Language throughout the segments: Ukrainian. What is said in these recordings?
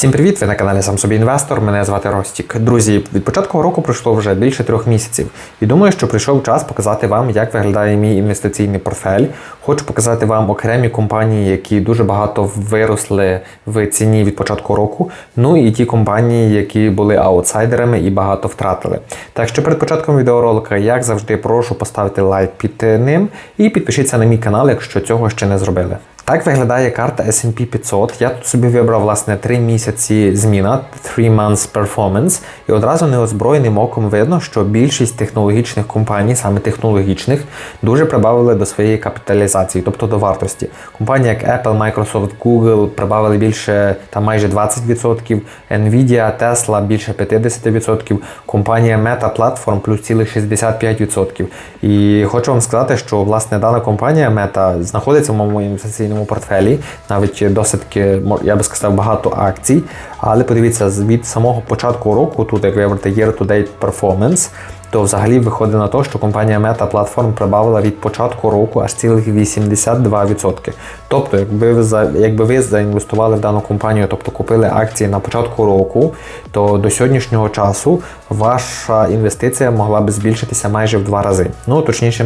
Всім привіт! Ви на каналі Сам собі інвестор. Мене звати Ростік. Друзі, від початку року пройшло вже більше трьох місяців. І думаю, що прийшов час показати вам, як виглядає мій інвестиційний портфель. Хочу показати вам окремі компанії, які дуже багато виросли в ціні від початку року. Ну і ті компанії, які були аутсайдерами і багато втратили. Так що перед початком відеоролика, як завжди, прошу поставити лайк під ним і підпишіться на мій канал, якщо цього ще не зробили. Так виглядає карта S&P 500. Я тут собі вибрав власне 3 місяці зміна, 3 months performance, і одразу неозброєним оком видно, що більшість технологічних компаній, саме технологічних, дуже прибавили до своєї капіталізації, тобто до вартості. Компанії як Apple, Microsoft, Google прибавили більше там майже 20%, Nvidia, Tesla більше 50%, компанія Meta Platform плюс цілих 65%. І хочу вам сказати, що власне дана компанія Meta знаходиться в моєму інвестиційному портфелі, навіть досить, я би сказав, багато акцій. Але подивіться, від самого початку року, тут як вибрати Year to Date Performance, то взагалі виходить на те, що компанія Meta Platform прибавила від початку року аж цілих 82%. Тобто, якби ви за якби ви заінвестували в дану компанію, тобто купили акції на початку року, то до сьогоднішнього часу ваша інвестиція могла б збільшитися майже в два рази. Ну, точніше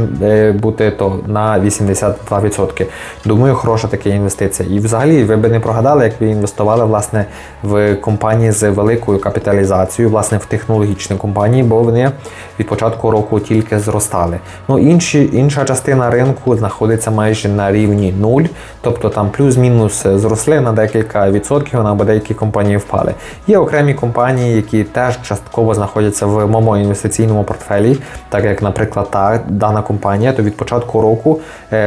бути то на 82%. Думаю, хороша така інвестиція. І взагалі ви би не прогадали, як ви інвестували власне в компанії з великою капіталізацією, власне, в технологічні компанії, бо вони від початку року тільки зростали. Ну, інші, Інша частина ринку знаходиться майже на рівні 0, тобто там плюс-мінус зросли на декілька відсотків, або деякі компанії впали. Є окремі компанії, які теж частково знаходяться в моєму інвестиційному портфелі, так як, наприклад, та дана компанія, то від початку року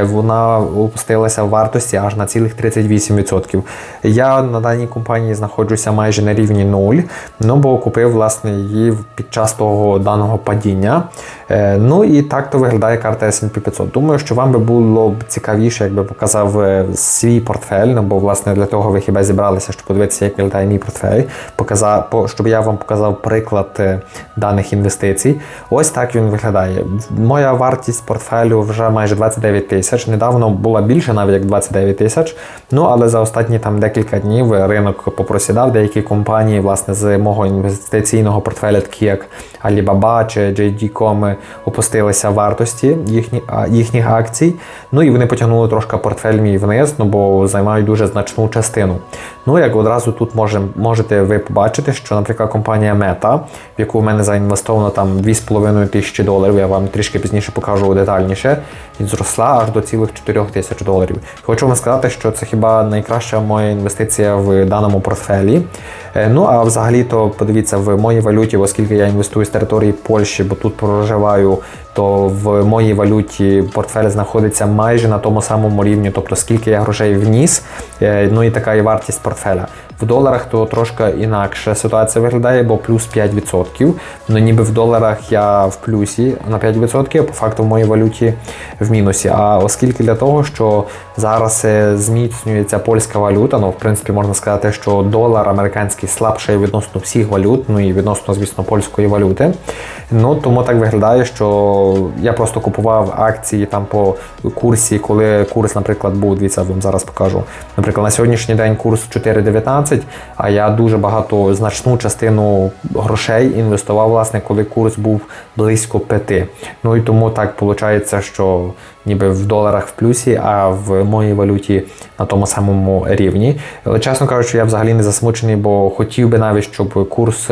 вона опустилася в вартості аж на цілих 38%. Я на даній компанії знаходжуся майже на рівні 0, ну бо купив власне її під час того даного падіння. Ну і так то виглядає карта S&P 500. Думаю, що вам би було б цікавіше, якби показав свій портфель, ну бо власне для того ви хіба зібралися, щоб подивитися, як виглядає мій портфель, показав, щоб я вам показав приклад даних інвестицій. Ось так він виглядає. Моя вартість портфелю вже майже 29 тисяч. Недавно була більше, навіть як 29 тисяч. Ну але за останні там декілька днів ринок попросідав деякі компанії, власне, з мого інвестиційного портфеля, такі як Alibaba чи JD.com, опустилися вартості їхні, їхніх акцій. Ну і вони потягнули трошки портфель мій вниз, ну бо займають дуже значну частину. Ну, як одразу тут може, можете ви побачити, що, наприклад, компанія Meta, в яку в мене заінвестовано там 2,5 тисячі доларів, я вам трішки пізніше покажу детальніше, і зросла аж до цілих 4 тисяч доларів. Хочу вам сказати, що це хіба найкраща моя інвестиція в даному портфелі. Ну, а взагалі-то подивіться в моїй валюті, оскільки я інвестую з території Польщі, бо тут проживаю, то в моїй валюті портфель знаходиться майже на тому самому рівні, тобто скільки я грошей вніс, ну і така і вартість портфеля. В доларах то трошки інакше ситуація виглядає, бо плюс 5%. Ну ніби в доларах я в плюсі на 5%, а по факту в моїй валюті в мінусі. А оскільки для того, що зараз зміцнюється польська валюта, ну в принципі можна сказати, що долар американський слабший відносно всіх валют, ну і відносно, звісно, польської валюти. Ну тому так виглядає, що я просто купував акції там по курсі, коли курс, наприклад, був, дивіться, вам зараз покажу. Наприклад, на сьогоднішній день курс 4,19, а я дуже багато значну частину грошей інвестував, власне, коли курс був близько 5. Ну і тому так виходить, що ніби в доларах в плюсі, а в моїй валюті на тому самому рівні. Але чесно кажучи, я взагалі не засмучений, бо хотів би навіть, щоб курс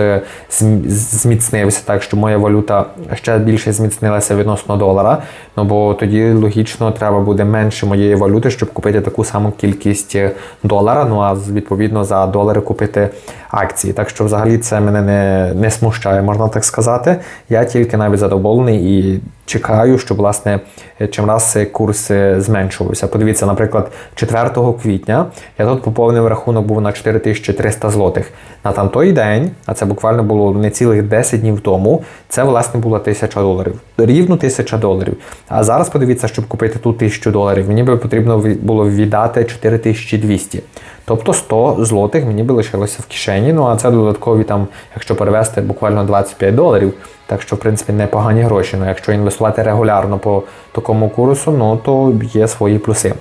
зміцнився, так що моя валюта ще більше зміцнилася відносно долара. Ну бо тоді логічно треба буде менше моєї валюти, щоб купити таку саму кількість долара. Ну а відповідно за долари купити акції. Так що, взагалі, це мене не не смущає, можна так сказати. Я тільки навіть задоволений і чекаю, щоб власне чим раз курс зменшувався. Подивіться, наприклад, 4 квітня я тут поповнив рахунок був на 4300 злотих. На там той день, а це буквально було не цілих 10 днів тому. Це власне було 1000 доларів. Рівно 1000 доларів. А зараз подивіться, щоб купити тут 1000 доларів, мені би потрібно було віддати 4200. Тобто 100 злотих мені би лишилося в кишені. Ну а це додаткові там, якщо перевести буквально 25 доларів. Так що, в принципі, непогані гроші. Ну, якщо інвестувати регулярно по такому курсу, ну то є свої плюси.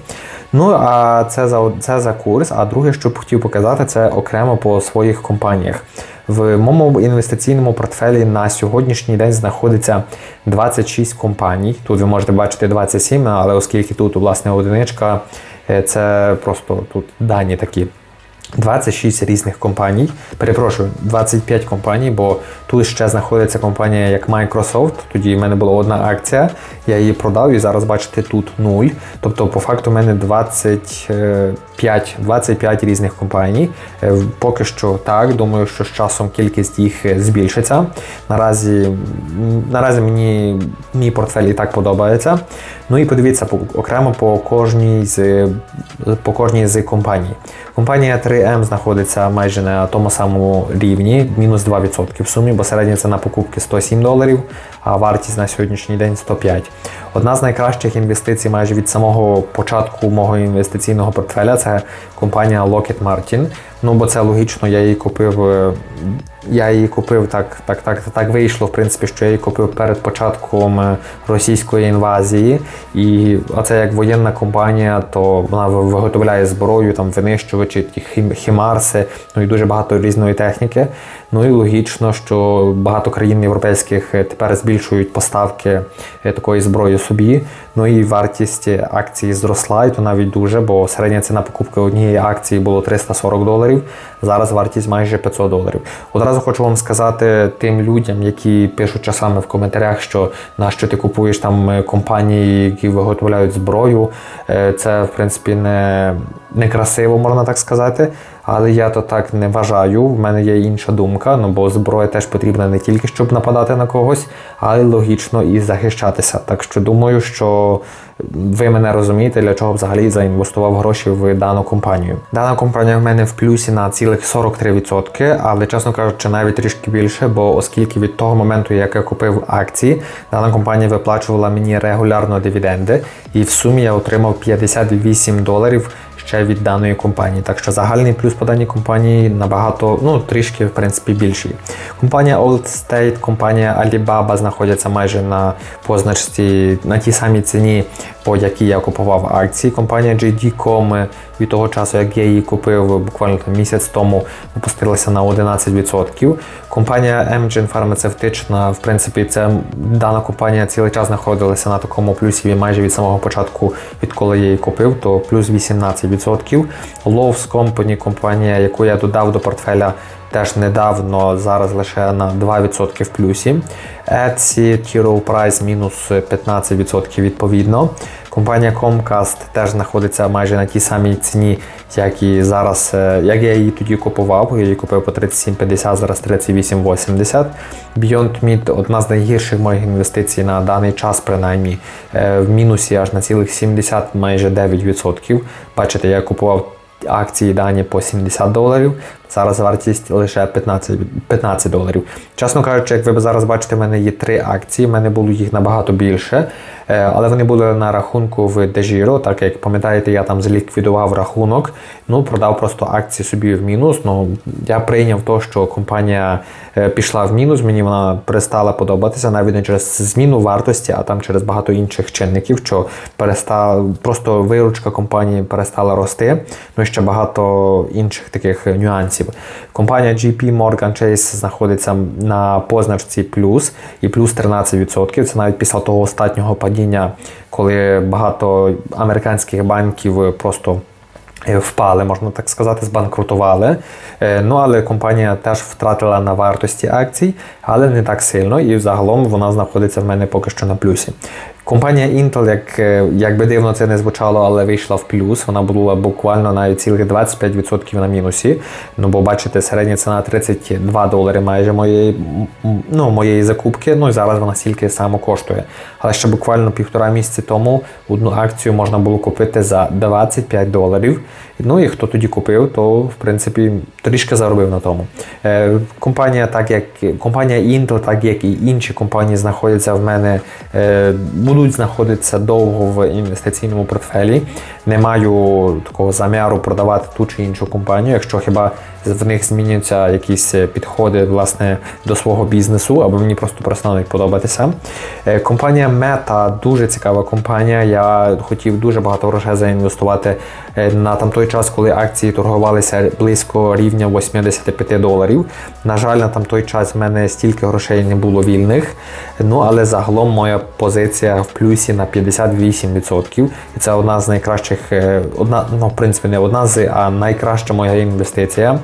Ну а це за це за курс. А друге, що б хотів показати, це окремо по своїх компаніях. В моєму інвестиційному портфелі на сьогоднішній день знаходиться 26 компаній. Тут ви можете бачити 27, але оскільки тут власне одиничка, це просто тут дані такі. 26 різних компаній. Перепрошую, 25 компаній, бо тут ще знаходиться компанія як Microsoft. Тоді в мене була одна акція, я її продав і зараз бачите тут 0. Тобто, по факту, в мене 25, 25 різних компаній. Е, Поки що так, думаю, що з часом кількість їх е, збільшиться. Наразі, наразі мені мій портфель і так подобається. Ну і подивіться окремо по кожній з по кожній з компаній. Компанія 3M знаходиться майже на тому самому рівні, мінус 2% в сумі, бо середня ціна покупки 107 доларів, а вартість на сьогоднішній день 105. Одна з найкращих інвестицій майже від самого початку мого інвестиційного портфеля це компанія Lockheed Martin. Ну бо це логічно, я її купив. е, Я її купив так, так, так, так вийшло, в принципі, що я її купив перед початком е, російської інвазії. І оце як воєнна компанія, то вона виготовляє зброю, там винищувачі, хімарси, ну і дуже багато різної техніки. Ну і логічно, що багато країн європейських е, тепер збільшують поставки такої зброї собі. Ну і вартість акції зросла, і то навіть дуже, бо середня ціна покупки однієї акції було 340 доларів. Зараз вартість майже 500 доларів. Одразу хочу вам сказати тим людям, які пишуть часами в коментарях, що на що ти купуєш там е, компанії, які виготовляють зброю. Е, Це в принципі не, не красиво, можна так сказати. Але я то так не вважаю. В мене є інша думка. Ну бо зброя теж потрібна не тільки щоб нападати на когось, але логічно і захищатися. Так що думаю, що ви мене розумієте, для чого взагалі заінвестував гроші в дану компанію. Дана компанія в мене в плюсі на цілих 43%, але чесно кажучи, навіть трішки більше, бо оскільки від того моменту, як я купив акції, дана компанія виплачувала мені регулярно дивіденди, і в сумі я отримав 58 доларів ще від даної компанії. Так що загальний плюс по даній компанії набагато, ну трішки в принципі більший. Компанія Old State, компанія Alibaba знаходяться майже на позначці на тій самій ціні, по якій я купував акції. Компанія JD.com від того часу, як я її купив буквально там місяць тому, опустилася на 11%. Компанія Amgen фармацевтична, в принципі, це дана компанія цілий час знаходилася на такому плюсі майже від самого початку, відколи я її купив, то плюс 18%. Lowe's Company, компанія, яку я додав до портфеля теж недавно, зараз лише на 2% в плюсі. Etsy, T-Row Price мінус 15% відповідно. Компанія Comcast теж знаходиться майже на тій самій ціні, як і зараз, е, як я її тоді купував. Я її купив по 37,50, зараз 38,80. Beyond Meat – одна з найгірших моїх інвестицій на даний час, принаймні, е, в мінусі аж на цілих 70, майже 9%. Бачите, я купував акції дані по 70 доларів. Зараз вартість лише 15, 15 доларів. Чесно кажучи, як ви зараз бачите, в мене є три акції, в мене було їх набагато більше, е, але вони були на рахунку в Дежіро, так як пам'ятаєте, я там зліквідував рахунок, ну продав просто акції собі в мінус. Ну я прийняв то, що компанія е, пішла в мінус, мені вона перестала подобатися навіть не через зміну вартості, а там через багато інших чинників, що перестав просто виручка компанії перестала рости. Ну і ще багато інших таких нюансів. Компанія GP Morgan Chase знаходиться на позначці плюс і плюс 13%. Це навіть після того останнього падіння, коли багато американських банків просто е, впали, можна так сказати, збанкрутували. Е, Ну, але компанія теж втратила на вартості акцій, але не так сильно, і загалом вона знаходиться в мене поки що на плюсі. Компанія Intel, як, е, як би дивно це не звучало, але вийшла в плюс. Вона була буквально навіть цілих 25% на мінусі. Ну, бо бачите, середня ціна 32 долари майже моєї, ну, моєї закупки. Ну і зараз вона стільки само коштує. Але ще буквально півтора місяці тому одну акцію можна було купити за 25 доларів. Ну і хто тоді купив, то в принципі трішки заробив на тому. Е, компанія, так як компанія Intel, так як і інші компанії, знаходяться в мене, е, будуть знаходитися довго в інвестиційному портфелі. Не маю такого заміру продавати ту чи іншу компанію, якщо хіба в них змінюються якісь підходи власне до свого бізнесу, або мені просто перестануть подобатися. Е, Компанія Meta дуже цікава компанія. Я хотів дуже багато грошей заінвестувати е, на там той час, коли акції торгувалися близько рівня 85 доларів. На жаль, на там той час в мене стільки грошей не було вільних. Ну але загалом моя позиція в плюсі на 58%. І це одна з найкращих, е, одна, ну в принципі, не одна з, а найкраща моя інвестиція.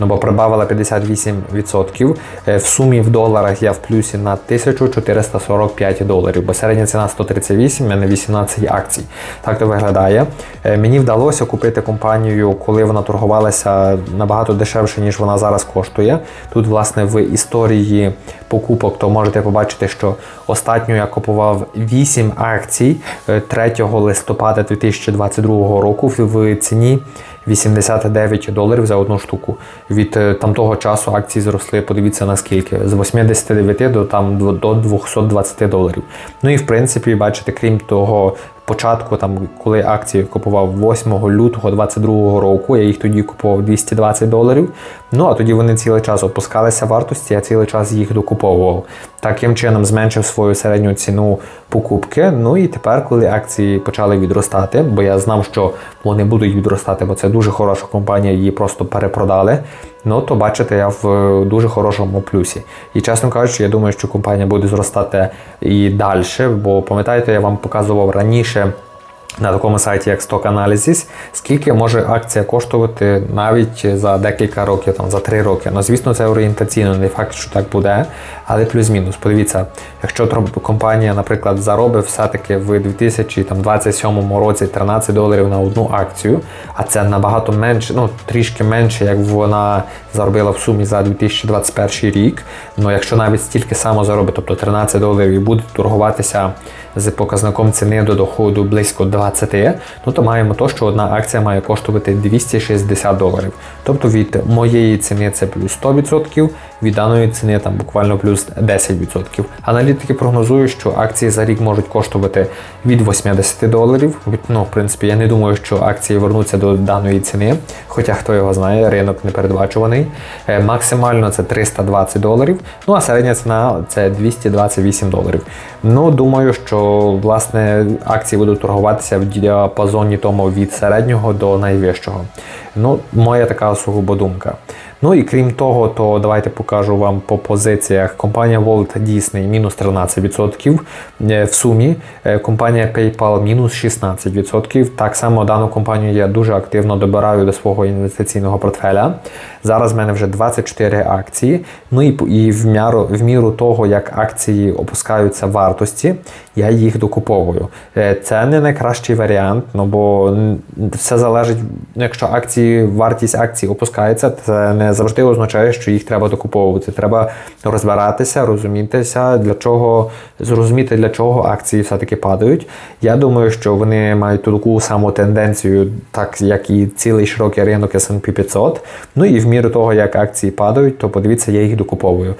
Ну бо прибавила 58%. Е, В сумі в доларах я в плюсі на 1445 доларів, бо середня ціна 138, в мене 18 акцій. Так то виглядає. Е, Мені вдалося купити компанію, коли вона торгувалася набагато дешевше, ніж вона зараз коштує. Тут, власне, в історії покупок, то можете побачити, що останньо я купував 8 акцій е, 3 листопада 2022 року в ціні 89 доларів за одну штуку. Від е, там того часу акції зросли, подивіться наскільки, з 89 до там до 220 доларів. Ну і в принципі, бачите, крім того. Початку, там, коли акції купував 8 лютого 2022 року, я їх тоді купував 220 доларів. Ну а тоді вони цілий час опускалися вартості, я цілий час їх докуповував. Таким чином зменшив свою середню ціну покупки. Ну і тепер, коли акції почали відростати, бо я знав, що вони будуть відростати, бо це дуже хороша компанія, її просто перепродали. Ну то бачите, я в е, дуже хорошому плюсі. І чесно кажучи, я думаю, що компанія буде зростати і далі, бо пам'ятаєте, я вам показував раніше. На такому сайті, як Stock Analysis, скільки може акція коштувати навіть за декілька років, там за три роки. Ну, звісно, це орієнтаційно, не факт, що так буде, але плюс-мінус. Подивіться, якщо компанія, наприклад, заробить все-таки в 2027 році 13 доларів на одну акцію, а це набагато менше, ну трішки менше, як вона заробила в сумі за 2021 рік. Ну, якщо навіть стільки само заробить, тобто 13 доларів і буде торгуватися з показником ціни до доходу близько 20, ну то маємо то, що одна акція має коштувати 260 доларів. Тобто від моєї ціни це плюс 100%, від даної ціни там буквально плюс 10%. Аналітики прогнозують, що акції за рік можуть коштувати від 80 доларів. Ну, в принципі, я не думаю, що акції вернуться до даної ціни, хоча хто його знає, ринок непередбачуваний. Е, Максимально це 320 доларів. Ну а середня ціна це 228 доларів. Ну, думаю, що власне акції будуть торгуватися в діапазоні тому від середнього до найвищого. Ну, моя така сугубо думка. Ну і крім того, то давайте покажу вам по позиціях. Компанія Walt Disney мінус 13% е, в сумі. Е, Компанія PayPal мінус 16%. Так само дану компанію я дуже активно добираю до свого інвестиційного портфеля. Зараз в мене вже 24 акції. Ну і, і в, міру, в міру того, як акції опускаються вартості, я їх докуповую. Е, Це не найкращий варіант, ну бо все залежить, ну, якщо акції, вартість акцій опускається, це не завжди означає, що їх треба докуповувати. Треба розбиратися, розумітися, для чого зрозуміти, для чого акції все-таки падають. Я думаю, що вони мають таку саму тенденцію, так як і цілий широкий ринок S&P 500. Ну і в міру того, як акції падають, то подивіться, я їх докуповую.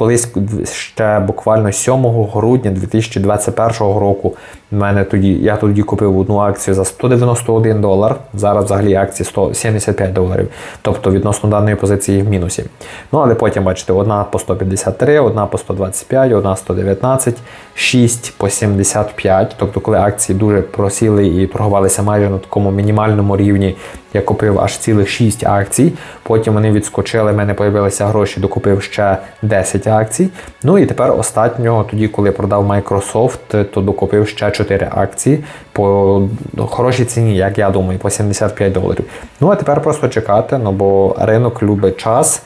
Колись ще буквально 7 грудня 2021 року мене тоді я тоді купив одну акцію за 191 долар. Зараз взагалі акції 175 доларів. Тобто відносно даної позиції в мінусі. Ну але потім бачите, одна по 153, одна по 125, одна 119, 6 по 75. Тобто, коли акції дуже просіли і торгувалися майже на такому мінімальному рівні, я купив аж цілих 6 акцій. Потім вони відскочили, в мене з'явилися гроші, докупив ще 10 акцій. Ну і тепер останнього, тоді, коли продав Microsoft, то докупив ще 4 акції по хорошій ціні, як я думаю, по 75 доларів. Ну а тепер просто чекати, ну бо ринок любить час.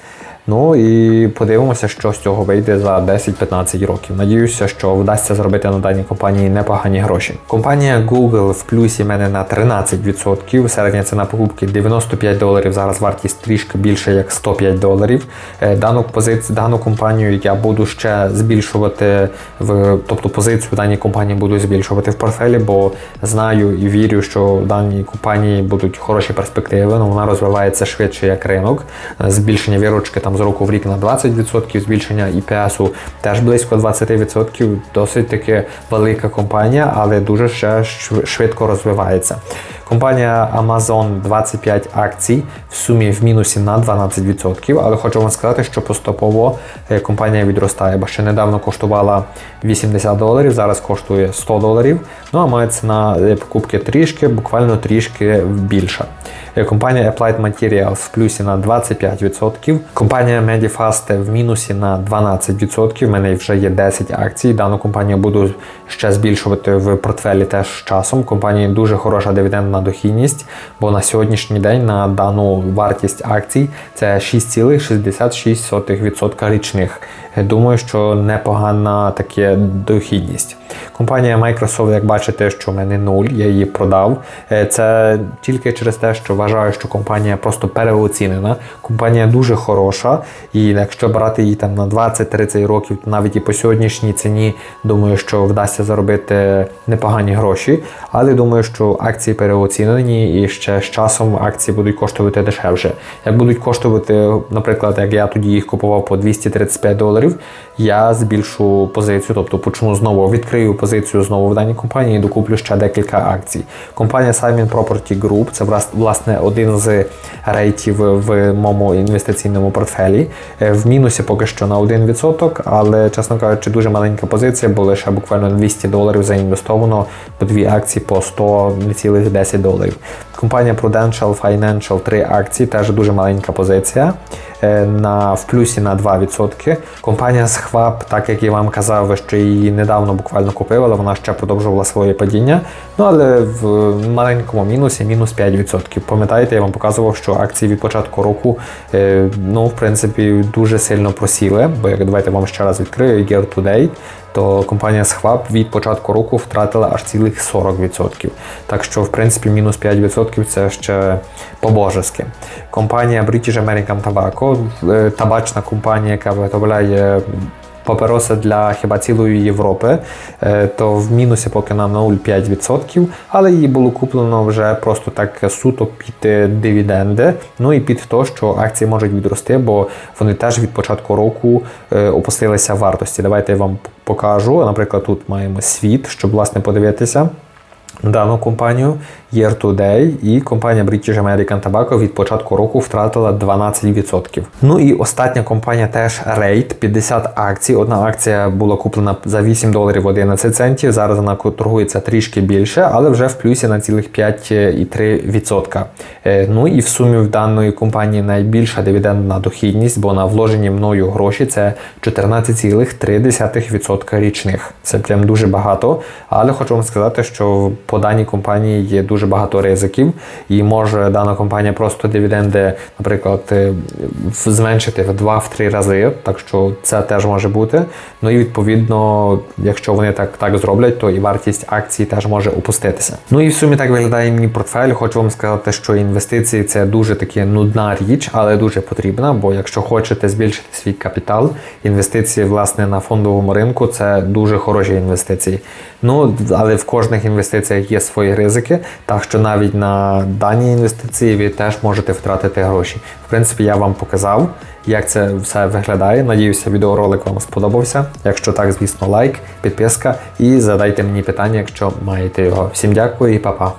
Ну і подивимося, що з цього вийде за 10-15 років. Надіюся, що вдасться зробити на даній компанії непогані гроші. Компанія Google в плюсі мене на 13%. Середня ціна покупки 95 доларів. Зараз вартість трішки більше як 105 доларів. Е, Дану позицію, дану компанію я буду ще збільшувати в тобто позицію даній компанії буду збільшувати в портфелі, бо знаю і вірю, що в даній компанії будуть хороші перспективи. Ну вона розвивається швидше як ринок. Е, Збільшення віручки там з року в рік на 20%, збільшення ІПСу теж близько 20%. Досить таки велика компанія, але дуже ще швидко розвивається. Компанія Amazon 25 акцій в сумі в мінусі на 12%, але хочу вам сказати, що поступово е, компанія відростає, бо ще недавно коштувала 80 доларів, зараз коштує 100 доларів. Ну а має ціна е, покупки трішки, буквально трішки більша. Е, Компанія Applied Materials в плюсі на 25%. Компанія Medifast в мінусі на 12%. У мене вже є 10 акцій. Дану компанію буду ще збільшувати в портфелі теж часом. Компанії дуже хороша дивідендна дохідність, бо на сьогоднішній день на дану вартість акцій це 6,66% річних. Думаю, що непогана таке дохідність. Компанія Microsoft, як бачите, що в мене нуль, я її продав. Е, Це тільки через те, що вважаю, що компанія просто переоцінена. Компанія дуже хороша, і якщо брати її там на 20-30 років, то навіть і по сьогоднішній ціні, думаю, що вдасться заробити непогані гроші. Але думаю, що акції переоцінені і ще з часом акції будуть коштувати дешевше. Як будуть коштувати, наприклад, як я тоді їх купував по 235 доларів, я збільшу позицію, тобто почну знову відкрию позицію знову в даній компанії і докуплю ще декілька акцій. Компанія Simon Property Group це власне один з рейтів в моєму інвестиційному портфелі. Е, В мінусі поки що на 1%, але чесно кажучи, дуже маленька позиція, бо лише буквально 200 доларів заінвестовано по дві акції по 100,10 доларів. Компанія Prudential Financial 3 акції, теж дуже маленька позиція. е, На, в плюсі на 2%. Компанія Schwab, так як я вам казав, що її недавно буквально купив, але вона ще продовжувала своє падіння. Ну але в маленькому мінусі, мінус 5%. Пам'ятаєте, я вам показував, що акції від початку року, е, ну, в принципі, дуже сильно просіли. Бо як давайте вам ще раз відкрию Year to Date, то компанія Схваб від початку року втратила аж цілих 40%. Так що, в принципі, мінус 5% це ще по-божески. Компанія British American Tobacco, е, табачна компанія, яка виготовляє папероси для хіба цілої Європи, е, то в мінусі поки на 0,5%, але її було куплено вже просто так суто під е, дивіденди. Ну і під те, що акції можуть відрости, бо вони теж від початку року е, опустилися в вартості. Давайте я вам покажу. Наприклад, тут маємо світ, щоб власне подивитися. Дану компанію Year to Day і компанія British American Tobacco від початку року втратила 12%. Ну і остання компанія теж Rate, 50 акцій. Одна акція була куплена за 8 доларів 11 центів. Зараз вона торгується трішки більше, але вже в плюсі на цілих 5,3%. Е, Ну і в сумі в даної компанії найбільша дивідендна дохідність, бо на вложені мною гроші це 14,3% річних. Це прям дуже багато. Але хочу вам сказати, що по даній компанії є дуже багато ризиків, і може дана компанія просто дивіденди, наприклад, е, зменшити в 2-3 рази. Так що це теж може бути. Ну і відповідно, якщо вони так, так зроблять, то і вартість акцій теж може опуститися. Ну і в сумі так виглядає мій портфель. Хочу вам сказати, що інвестиції це дуже таки нудна річ, але дуже потрібна. Бо якщо хочете збільшити свій капітал, інвестиції власне на фондовому ринку це дуже хороші інвестиції. Ну але в кожних інвестиціях є свої ризики, так що навіть на дані інвестиції ви теж можете втратити гроші. В принципі, я вам показав, як це все виглядає. Надіюся, відеоролик вам сподобався. Якщо так, звісно, лайк, підписка і задайте мені питання, якщо маєте його. Всім дякую і па-па.